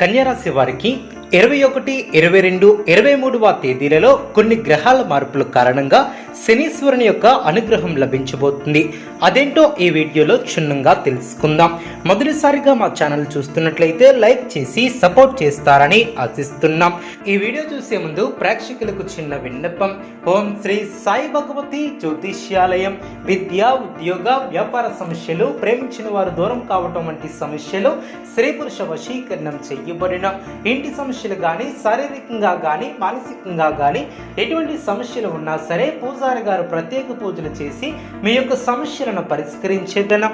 కన్యరాశి వారికి ఇరవై ఒకటి ఇరవై రెండు ఇరవై మూడవ తేదీలలో కొన్ని గ్రహాల మార్పుల కారణంగా శనీశ్వరుని యొక్క అనుగ్రహం లభించబోతుంది. అదేంటో ఈ వీడియోలో క్షుణ్ణంగా తెలుసుకుందాం. మొదటిసారిగా మా ఛానల్ చూస్తున్నట్లయితే లైక్ చేసి సపోర్ట్ చేస్తారని ఆశిస్తున్నాం. ఈ వీడియో చూసే ముందు ప్రేక్షకులకు చిన్న విన్నపం. ఓం శ్రీ సాయి భగవతి జ్యోతిష్యాలయం. విద్య ఉద్యోగ వ్యాపార సమస్యలు ప్రేమించిన వారు దూరం కావటం వంటి సమస్యలు స్త్రీ పురుష వశీకరణం చేయబడిన ఇంటి సమస్యలు కానీ శారీరకంగా కానీ మానసికంగా కానీ ఎటువంటి సమస్యలు ఉన్నా సరే పూజ పూజారి గారు ప్రత్యేక పూజలు చేసి మీ యొక్క సమస్యలను పరిష్కరించేదన.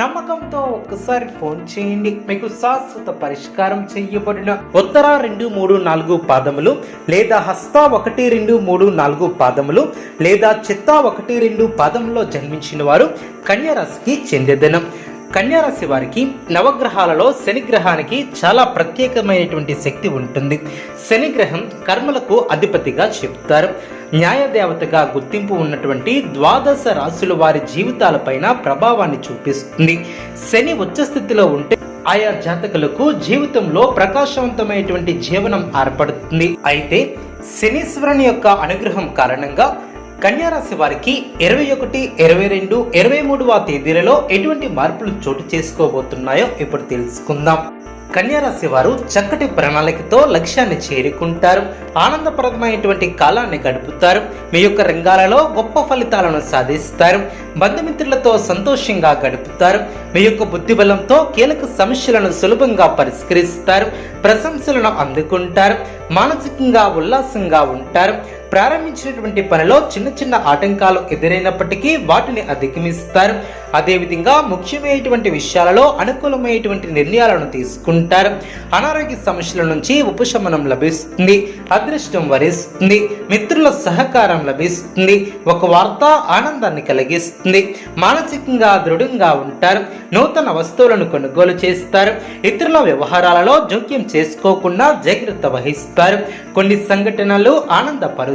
నమ్మకంతో ఒక్కసారి ఫోన్ చేయండి. మీకు శాశ్వత పరిష్కారం చేయబడిన ఉత్తర రెండు మూడు నాలుగు పాదములు లేదా హస్త ఒకటి రెండు మూడు నాలుగు పాదములు లేదా చిత్త ఒకటి రెండు పాదములో జన్మించిన వారు కన్యరాశికి చెందేదనం. కన్యారాశి వారికి నవగ్రహాలలో శనిగ్రహానికి చాలా ప్రత్యేకమైనటువంటి శక్తి ఉంటుంది. శనిగ్రహం కర్మలకు అధిపతిగా చెప్తారు. న్యాయదేవతగా గుర్తింపు ఉన్నటువంటి ద్వాదశ రాశుల వారి జీవితాలపైన ప్రభావాన్ని చూపిస్తుంది. శని ఉచ్చ స్థితిలో ఉంటే ఆయా జాతకులకు జీవితంలో ప్రకాశవంతమైనటువంటి జీవనం ఏర్పడుతుంది. అయితే శనీశ్వరుని యొక్క అనుగ్రహం కారణంగా కన్యారాశి వారికి ఇరవై ఒకటి ఇరవై రెండు ఇరవై మూడవ తేదీలలో ఎటువంటి మార్పులు చోటు చేసుకోబోతున్నాయో ఇప్పుడు తెలుసుకుందాం. కన్యారాశి వారు చక్కటి ప్రణాళికతో లక్ష్యాన్ని చేరుకుంటారు. ఆనందప్రదమైనటువంటి కాలాన్ని గడుపుతారు. మీ యొక్క రంగాలలో గొప్ప ఫలితాలను సాధిస్తారు. బంధుమిత్రులతో సంతోషంగా గడుపుతారు. మీ యొక్క బుద్ధిబలంతో కీలక సమస్యలను సులభంగా పరిష్కరిస్తారు. ప్రశంసలను అందుకుంటారు. మానసికంగా ఉల్లాసంగా ఉంటారు. ప్రారంభించినటువంటి పనిలో చిన్న చిన్న ఆటంకాలు ఎదురైనప్పటికీ వాటిని అధిగమిస్తారు. అదేవిధంగా ముఖ్యమైనటువంటి విషయాలలో అనుకూలమైనటువంటి నిర్ణయాలను తీసుకుంటారు. అనారోగ్య సమస్యల నుంచి ఉపశమనం లభిస్తుంది అదృష్టం వరిస్తుంది మిత్రుల సహకారం లభిస్తుంది ఒక వార్త ఆనందాన్ని కలిగిస్తుంది మానసికంగా దృఢంగా ఉంటారు నూతన వస్తువులను కొనుగోలు చేస్తారు ఇతరుల వ్యవహారాలలో జోక్యం చేసుకోకుండా జాగ్రత్త వహిస్తారు. కొన్ని సంఘటనలు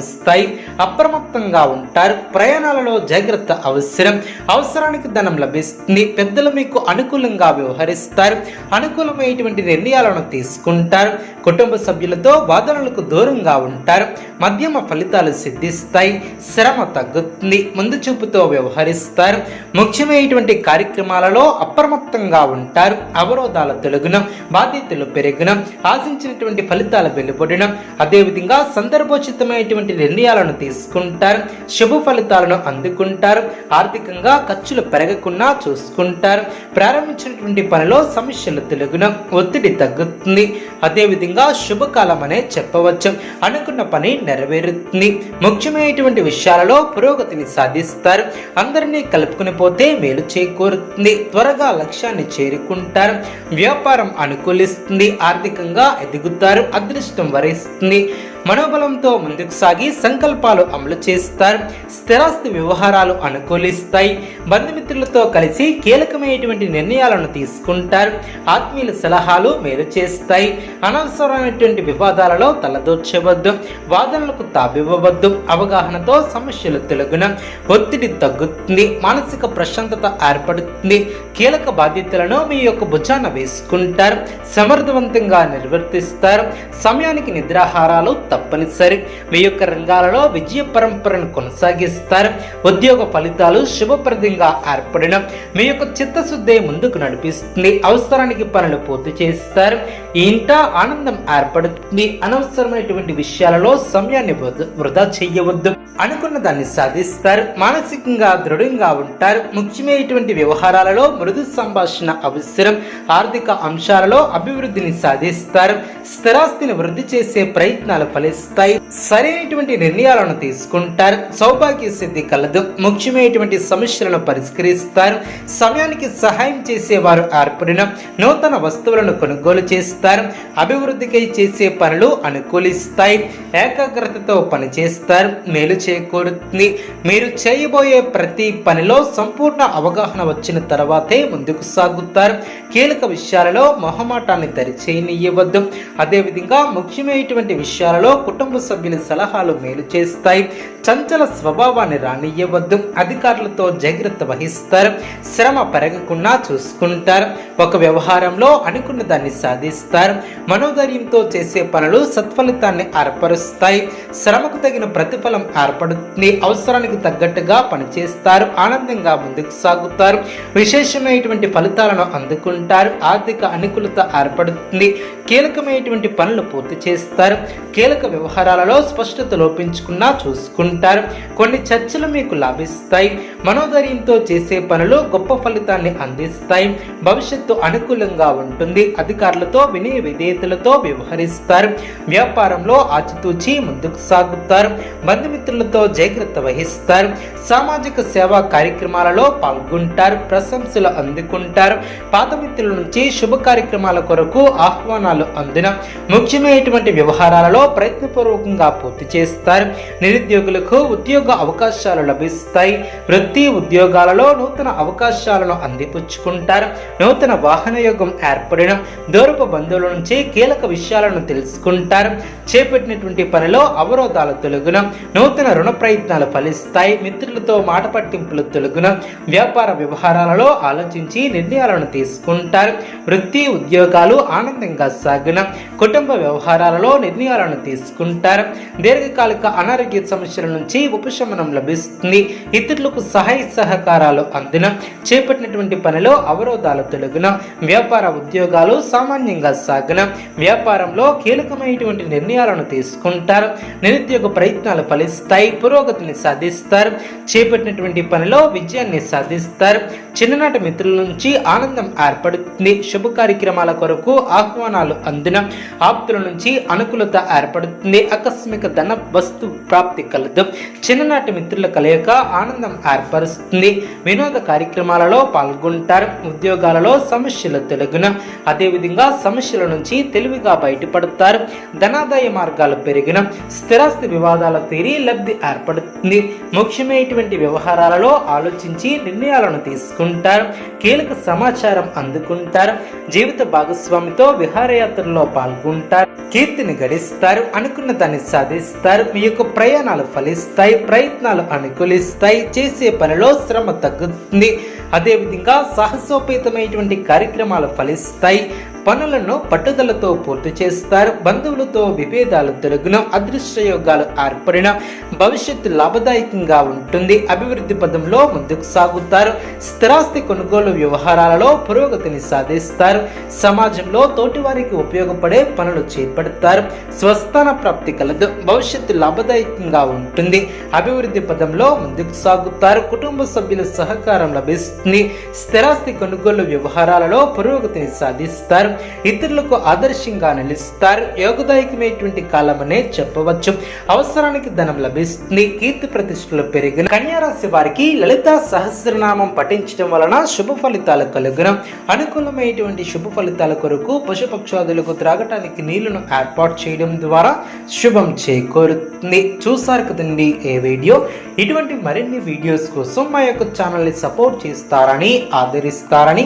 ఆనందపరుస్తాయి అప్రమత్తంగా ఉంటారు. ప్రయాణాలలో జాగ్రత్త అవసరం. అవసరానికి ధనం లభిస్తుంది. పెద్దలు మీకు అనుకూలంగా వ్యవహరిస్తారు. అనుకూలమైనటువంటి నిర్ణయాలను తీసుకుంటారు. కుటుంబ సభ్యులతో వాదనలకు దూరంగా ఉంటారు. మధ్యమ ఫలితాలు సిద్ధిస్తాయి. శ్రమ తగ్గుతుంది. ముందు చూపుతో వ్యవహరిస్తారు. ముఖ్యమైనటువంటి కార్యక్రమాలలో అప్రమత్తంగా ఉంటారు. అవరోధాల తొలగున బాధ్యతలు పెరుగున ఆశించినటువంటి ఫలితాలు వెలువడడం అదేవిధంగా సందర్భోచితమైనటువంటి నిర్ణయాలను తీసుకుంటారు. శుభ ఫలితాలను అందుకుంటారు. ఆర్థికంగా ఖర్చులు పెరగకుండా చూసుకుంటారు. ప్రారంభించినటువంటి పనిలో సమస్యలు తెలుగున ఒత్తిడి తగ్గుతుంది. అదేవిధంగా శుభకాలం అనే చెప్పవచ్చు. అనుకున్న పని నెరవేరుతుంది. ముఖ్యమైనటువంటి విషయాలలో పురోగతిని సాధిస్తారు. అందరినీ కలుపుకుని పోతే మేలు చేకూరుతుంది. త్వరగా లక్ష్యాన్ని చేరుకుంటారు. వ్యాపారం అనుకూలిస్తుంది ఆర్థికంగా ఎదుగుతారు అదృష్టం వరిస్తుంది. మనోబలంతో ముందుకు సాగి సంకల్పాలు అమలు చేస్తారు. స్థిరాస్తి వ్యవహారాలు అనుకూలిస్తాయి. బంధుమిత్రులతో కలిసి కీలకమైనటువంటి నిర్ణయాలను తీసుకుంటారు. ఆత్మీయుల సలహాలు మేలు చేస్తాయి. అనవసరమైనటువంటి వివాదాలలో తలదూర్చవద్దు. వాదనలకు తావివ్వవద్దు. అవగాహనతో సమస్యలు తొలగున ఒత్తిడి తగ్గుతుంది. మానసిక ప్రశాంతత ఏర్పడుతుంది. కీలక బాధ్యతలను మీ యొక్క భుజాన వేసుకుంటారు. సమర్థవంతంగా నిర్వర్తిస్తారు. సమయానికి నిద్రాహారాలు తప్పనిసరి. మీ యొక్క రంగాలలో విజయ పరంపరను కొనసాగిస్తారు. ఉద్యోగ ఫలితాలు శుభప్రదంగా ఏర్పడిన మీ యొక్క చిత్తశుద్ధి ముందుకు నడిపిస్తుంది. అవసరానికి పనులు పూర్తి చేస్తారు. ఈ ఇంట ఆనందం ఏర్పడుతుంది. అనవసరమైనటువంటి విషయాలలో సమయాన్ని వృధా- వృధా చేయవద్దు. అనుకున్న దాన్ని సాధిస్తారు. మానసికంగా దృఢంగా ఉంటారు. ముఖ్యమైనటువంటి వ్యవహారాలలో మృదు సంభాషణ అవసరం. ఆర్థిక అంశాలలో అభివృద్ధిని సాధిస్తారు. స్థిరాస్తిని వృద్ధి చేసే ప్రయత్నాలు ఫలిస్తాయి. సరైనటువంటి నిర్ణయాలను తీసుకుంటారు. సౌభాగ్య సిద్ధి కలదు. ముఖ్యమైనటువంటి సమస్యలను పరిష్కరిస్తారు. సమయానికి సహాయం చేసేవారు ఏర్పడిన నూతన వస్తువులను కొనుగోలు చేస్తారు. అభివృద్ధికై చేసే పనులు అనుకూలిస్తాయి. ఏకాగ్రతతో పనిచేస్తారు. మేలు చేకూరుతుంది. మీరు చేయబోయే ప్రతి పనిలో సంపూర్ణ అవగాహన వచ్చిన తర్వాతే ముందుకు సాగుతారు. కీలక విషయాలలో మొహమాటాన్ని దరిచేయనివ్వద్దు అదేవిధంగా ముఖ్యమైనటువంటి విషయాలలో కుటుంబ సభ్యుల సలహాలు మేలు చేస్తాయి. చంచల స్వభావాన్ని రానియ్యవద్దు. అధికారులతో జాగ్రత్త వహిస్తారు. శ్రమ పెరగకుండా చూసుకుంటారు. ఒక వ్యవహారంలో అనుకున్న దాన్ని సాధిస్తారు. మనోధైర్యంతో చేసే పనులు సత్ఫలితాన్ని ఏర్పరుస్తాయి. శ్రమకు తగిన ప్రతిఫలం ఏర్పడుతుంది. అవసరానికి తగ్గట్టుగా పనిచేస్తారు. ఆనందంగా ముందుకు సాగుతారు. విశేషమైనటువంటి ఫలితాలను అందుకుంటారు. ఆర్థిక అనుకూలత ఏర్పడుతుంది. కీలకమైనటువంటి పనులు పూర్తి చేస్తారు. కీలక వ్యవహారాలలో స్పష్టత లోపించకుండా చూసుకుంటారు. కొన్ని చర్చలు మీకు లాభిస్తాయి. మనోధైర్యంతో చేసే పనులు గొప్ప ఫలితాన్ని అందిస్తాయి. భవిష్యత్తు అనుకూలంగా ఉంటుంది. అధికారులతో వినయ విధేయతలతో వ్యవహరిస్తారు. వ్యాపారంలో ఆచితూచి ముందుకు సాగుతారు. బంధుమిత్రులతో జాగ్రత్త వహిస్తారు. సామాజిక సేవా కార్యక్రమాలలో పాల్గొంటారు. ప్రశంసలు అందుకుంటారు. పాత మిత్రుల నుంచి శుభ కార్యక్రమాల కొరకు ఆహ్వానాలు అందిన ముఖ్యమైనటువంటి వ్యవహారాలలో ప్రయత్నపూర్వకంగా పూర్తి చేస్తారు. నిరుద్యోగులకు ఉద్యోగ అవకాశాలు లభిస్తాయి. వృత్తి ఉద్యోగాలలో నూతన అవకాశాలను అందిపుచ్చుకుంటారు. నూతన వాహన యోగం ఏర్పడిన దూరపు బంధువుల నుంచి కీలక విషయాలను తెలుసుకుంటారు. చేపట్టినటువంటి పనిలో అవరోధాలు తొలగున నూతన రుణ ప్రయత్నాలు ఫలిస్తాయి. మిత్రులతో మాట పట్టింపులు తొలగున వ్యాపార వ్యవహారాలలో ఆలోచించి నిర్ణయాలను తీసుకుంటారు. వృత్తి ఉద్యోగాలు ఆనందంగా సాగున కుటుంబ వ్యవహారాలలో నిర్ణయాలను తీసుకుంటారు. దీర్ఘకాలిక అనారోగ్య సమస్యల నుంచి ఉపశమనం లభిస్తుంది. ఇతరులకు సహాయ సహకారాలు అందిన చేపట్టినటువంటి పనిలో అవరోధాలు తొలగిన వ్యాపార ఉద్యోగాలు సామాన్యంగా సాగిన వ్యాపారంలో కీలకమైనటువంటి నిర్ణయాలను తీసుకుంటారు. నిరుద్యోగ ప్రయత్నాలు ఫలిస్తాయి పురోగతిని సాధిస్తారు. చేపట్టినటువంటి పనిలో విజయాన్ని సాధిస్తారు. చిన్ననాటి మిత్రుల నుంచి ఆనందం ఏర్పడుతుంది. శుభ కార్యక్రమాల కొరకు ఆహ్వానాలు అందిన ఆప్తుల నుంచి అనుకూలత ఏర్పడుతుంది. ఆకస్మిక ధన వస్తు ప్రాప్తి కలదు. చిన్ననాటి మిత్రుల కలయిక ఆనందం ఏర్పరుస్తుంది. వినోద కార్యక్రమాలలో పాల్గొంటారు. ఉద్యోగాలలో సమస్యలు తొలగున. అదేవిధంగా సమస్యల నుంచి తెలివిగా బయటపడతారు. ధనాదాయ మార్గాలు పెరిగిన. స్థిరాస్తి వివాదాల తీరి లబ్ధి ఏర్పడుతుంది. ముఖ్యమైనటువంటి వ్యవహారాలలో ఆలోచించి నిర్ణయాలను తీసుకుంటారు. కీలక సమాచారం అందుకుంటారు. జీవిత భాగస్వామితో విహారయాత్రలో పాల్గొంటారు. కీర్తిని గడిస్తారు. అనుకున్న దాన్ని సాధిస్తారు. మీ యొక్క ప్రయాణాలు ఫలిస్తాయి ప్రయత్నాలు అనుకూలిస్తాయి చేసే పనిలో శ్రమ తగ్గుతుంది. అదేవిధంగా సాహసోపేతమైనటువంటి కార్యక్రమాలు ఫలిస్తాయి. పనులను పట్టుదలతో పూర్తి చేస్తారు. బంధువులతో విభేదాలు తొలగిన. అదృష్ట యోగాలు ఏర్పడిన భవిష్యత్తు లాభదాయకంగా ఉంటుంది. అభివృద్ధి పదంలో ముందుకు సాగుతారు. స్థిరాస్తి కొనుగోలు వ్యవహారాలలో పురోగతిని సాధిస్తారు. సమాజంలో తోటివారికి ఉపయోగపడే పనులు చేపడతారు. స్వస్థాన ప్రాప్తి కలదు. భవిష్యత్తు లాభదాయకంగా ఉంటుంది. అభివృద్ధి పదంలో ముందుకు సాగుతారు. కుటుంబ సభ్యుల సహకారం లభిస్తుంది. స్థిరాస్తి కొనుగోలు వ్యవహారాలలో పురోగతిని సాధిస్తారు. ఇతరులకు ఆదర్శంగా నిలుస్తారు. యోగదాయకమైనటువంటి కాలమనే చెప్పవచ్చు. అవసరానికి ధనం లభిస్తుంది. కీర్తి ప్రతిష్టలు పెరిగిన కన్యారాశి వారికి లలిత సహస్రనామం పఠించడం వలన శుభ ఫలితాలు కలుగున. అనుకూలమైనటువంటి శుభ ఫలితాల కొరకు పశుపక్షాదులకు త్రాగటానికి నీళ్ళను ఏర్పాటు చేయడం ద్వారా శుభం చేకూరుతుంది. చూసారు కదండి ఏ వీడియో? ఇటువంటి మరిన్ని వీడియోస్ కోసం మా యొక్క ఛానల్ని సపోర్ట్ చేస్తారని ఆదరిస్తారని